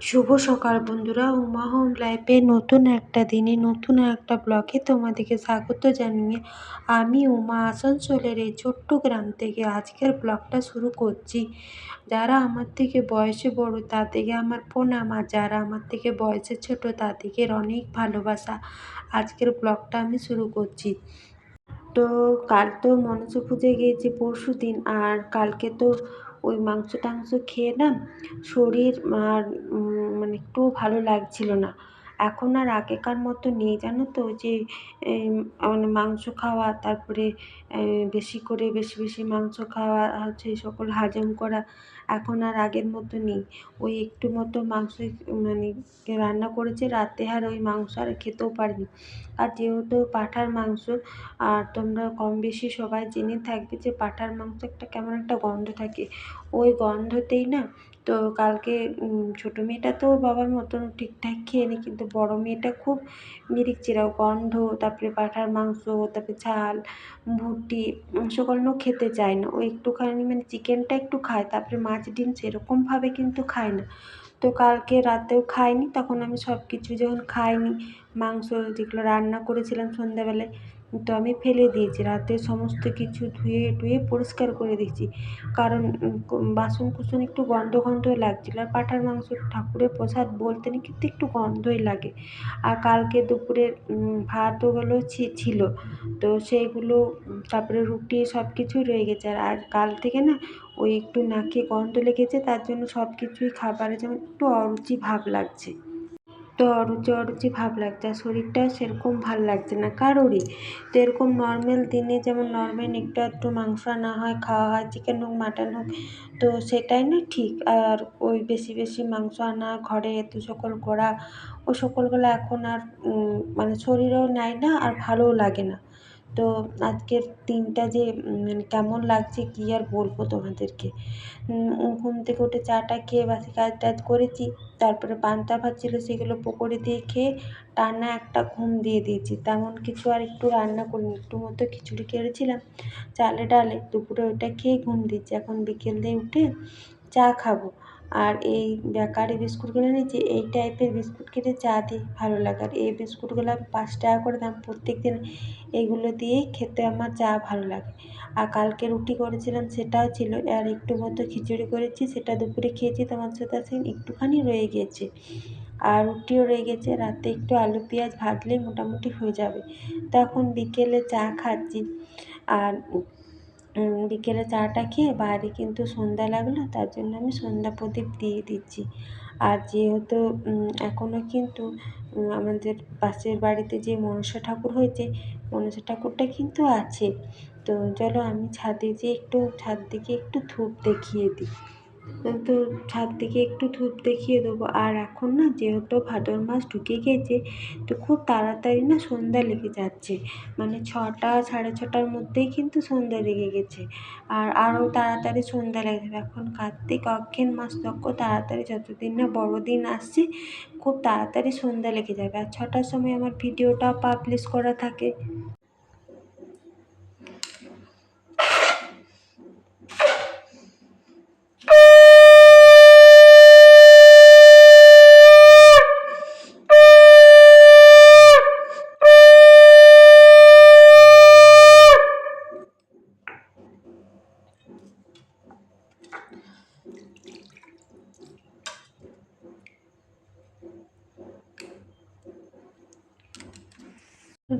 শুভ সকাল বন্ধুরা, উমা হোম লাইফে নতুন একটা দিনে, নতুন একটা ব্লগে তোমাদেরকে স্বাগত জানিয়ে আমি উমা আসানসোলের এই ছোট্ট গ্রাম থেকে আজকের ব্লগটা শুরু করছি। যারা আমার থেকে বয়সে বড় তাদেরকে আমার প্রণাম। আর যারা আমার থেকে বয়সে ছোট তাদেরকে অনেক ভালোবাসা। আজকের ব্লগটা আমি শুরু করছি। তো কাল তো মনসা পুজো গিয়েছি পরশু দিন আর কালকে তো ওই মাংস টাংস খেয়ে না শরীর আর মানে একটুও ভালো লাগছিল না। এখন আর আগেকার মতো নেই, জানো তো? যে মানে মাংস খাওয়া, তারপরে বেশি করে বেশি বেশি মাংস খাওয়া, হচ্ছে সকল হজম করা এখন আর আগের মতো নেই। ওই একটু মতো মাংস মানে রান্না করেছে রাতে আর ওই মাংস আর খেতেও পারিনি আর যেহেতু পাঁঠার মাংস, আর তোমরা কম বেশি সবাই জেনে থাকবে যে পাঁঠার মাংস একটা কেমন একটা গন্ধ থাকে। ওই গন্ধতেই না তো কালকে ছোটো মেয়েটা তো বাবার মতন ঠিকঠাক খেয়ে নেয় কিন্তু বড়ো মেয়েটা খুব মিরিক চিরাও, গন্ধ, তারপরে পাঁঠার মাংস, তারপরে ঝাল ভুটি সেগুলো খেতে চায় না। ও একটুখানি মানে চিকেনটা একটু খায়, তারপরে মাছ, ডিম সেরকমভাবে কিন্তু খায় না। তো কালকে রাতেও খাইনি তখন আমি সব কিছু যখন খাইনি, মাংস যেগুলো রান্না করেছিলাম সন্ধ্যাবেলায় তো আমি ফেলে দিয়েছি। রাতে সমস্ত কিছু ধুয়ে টুয়ে পরিষ্কার করে দিয়েছি। কারণ বাসন কুসন একটু গন্ধ গন্ধ লাগছিল। আর পাঁঠার মাংস ঠাকুরের প্রসাদ বলতে না কিন্তু একটু গন্ধই লাগে। আর কালকে দুপুরে ভাত ওগুলো ছিল। তো সেইগুলো, তারপরে রুটি সব কিছুই রয়ে গেছে। আর কাল থেকে না ওই একটু নাকে গন্ধ লেগেছে, তার জন্য সব কিছুই খাবারে যেমন একটু অরুচি ভাব লাগছে। তো অরুচি অরুচি ভাব লাগছে আর শরীরটাও সেরকম ভালো লাগছে না। কারোরই। তো এরকম নর্মাল দিনে যেমন নর্মাল একটু একটু মাংস আনা হয়, খাওয়া হয় চিকেন হোক মাটন হোক, তো সেটাই না ঠিক। আর ওই বেশি বেশি মাংস আনা, ঘরে এত সকল করা, ও সকলগুলো এখন আর মানে শরীরেও নেয় না আর ভালোও লাগে না। তো আজকের দিনটা যে মানে কেমন লাগছে কী আর বলব তোমাদেরকে? ঘুম থেকে উঠে চাটা খেয়ে বাসি কাজ টাজ করেছি, তারপরে পান্তা ভাত ছিল সেগুলো পকোড়ি দিয়ে খেয়ে টানা একটা ঘুম দিয়ে দিয়েছি। তেমন কিছু আর একটু রান্না করিনি, একটু মতো খিচুড়ি করেছিলাম চালে ডালে দুপুরে ওইটা খেয়ে ঘুম দিচ্ছি এখন বিকেল দিয়ে উঠে চা খাব। আর এই বেকারি বিস্কুটগুলো নিয়েছি, এই টাইপের বিস্কুট খেতে চা দিই ভালো লাগে। আর এই বিস্কুটগুলো পাঁচ টাকা করে দাম প্রত্যেক দিন এগুলো দিয়েই খেতে আমার চা ভালো লাগে। আর কালকে রুটি করেছিলাম, সেটাও ছিল। আর একটু মতো খিচুড়ি করেছি, সেটা দুপুরে খেয়েছি তোমার সাথে একটুখানি রয়ে গিয়েছে আর রুটিও রয়ে গেছে, রাতে একটু আলু, পেঁয়াজ ভাজলেই মোটামুটি হয়ে যাবে। তখন বিকেলে চা খাচ্ছি। আর বিকেলে চাটা খেয়ে বাইরে কিন্তু সন্ধ্যা লাগল, তার জন্য আমি সন্ধ্যা প্রদীপ দিয়ে দিচ্ছি। আর যেহেতু এখনও কিন্তু আমাদের পাশের বাড়িতে যে মনসা ঠাকুর হয়েছে, মনসা ঠাকুরটা কিন্তু আছে। তো চলো আমি ছাদে যেয়ে একটু, ছাদ দিকে একটু ধূপ দেখিয়ে দিই। তো ছাদ থেকে একটু ধূপ দেখিয়ে দেবো। আর এখন না যেহেতু ভাদর মাস ঢুকে গিয়েছে তো খুব তাড়াতাড়ি না সন্ধ্যা লেগে যাচ্ছে। মানে ছটা, সাড়ে ছটার মধ্যেই কিন্তু সন্ধ্যা লেগে গেছে। আর আরও তাড়াতাড়ি সন্ধ্যা লেগে যাবে। এখন কার্তিক অগ্রহায়ণ মাস তখন তাড়াতাড়ি যতদিন না বড়দিন আসছে, খুব তাড়াতাড়ি সন্ধ্যা লেগে যাবে। আর ছটার সময় আমার ভিডিওটাও পাবলিশ করা থাকে।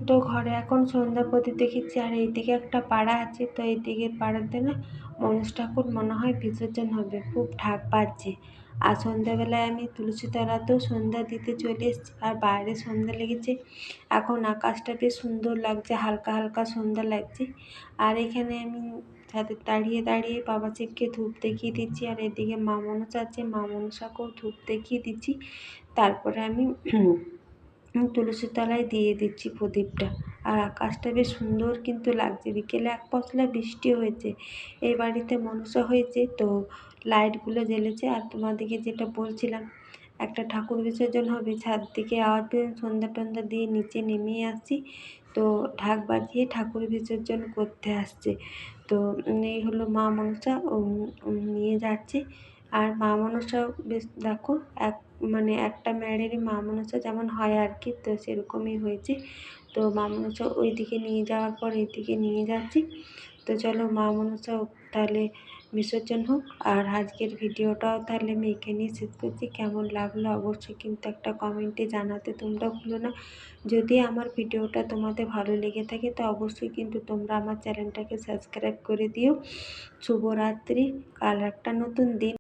তো ঘরে। এখন সন্ধ্যা প্রদীপ দেখেছি আর এইদিকে একটা পাড়া আছে, তো এইদিকে পাড়াতে না মনসা ঠাকুর মনে হয় বিসর্জন হবে, খুব ঢাক বাজছে। আর সন্ধ্যাবেলায় আমি তুলসী তলাতেও সন্ধ্যা দিতে চলে এসেছি, আর বাইরে সন্ধ্যা লেগেছে। এখন আকাশটা বেশ সুন্দর লাগছে, হালকা হালকা সন্ধ্যা লাগছে। আর এখানে আমি ছাদে দাঁড়িয়ে দাঁড়িয়ে বাবা শিবকে ধূপ দেখিয়ে দিচ্ছি, আর এদিকে মা মনসা আছে মা মনসাকেও ধূপ দেখিয়ে দিচ্ছি। তারপরে আমি তুলসীর তলায় দিয়ে দিচ্ছি প্রদীপটা। আর আকাশটা বেশ সুন্দর কিন্তু লাগছে। বিকেলে এক পশলা বৃষ্টি হয়েছে, এই বাড়িতে মনসা হয়েছে তো লাইটগুলো জ্বেলেছে। আর তোমাদেরকে যেটা বলছিলাম, একটা ঠাকুর বিসর্জন হবে, ছাদ থেকে আওয়াজ পেয়ে সন্ধ্যা টন্ধা দিয়ে নিচে নেমে আসছি। তো ঢাক বাজিয়ে ঠাকুর বিসর্জন করতে আসছে। তো এই হলো মা মনসা নিয়ে যাচ্ছে। আর মা মনসা বেশ, দেখো, এক মানে একটা মেয়েরই মা মনসা যেমন হয় আর কি তো সেরকমই হয়েছে। তো মা মনসা ওইদিকে নিয়ে যাওয়ার পর এদিকে নিয়ে যাচ্ছি। তো চলো মা মনসা তাহলে বিসর্জন হোক। আর আজকের ভিডিওটাও তাহলে আমি এখানেই শেষ করছি। কেমন লাগল অবশ্যই কিন্তু একটা কমেন্টে জানাতে তোমরা ভুলো না। যদি আমার ভিডিওটা তোমাদের ভালো লেগে থাকে, তো অবশ্যই কিন্তু তোমরা আমার চ্যানেলটাকে সাবস্ক্রাইব করে দিও। শুভরাত্রি, কাল একটা নতুন দিন।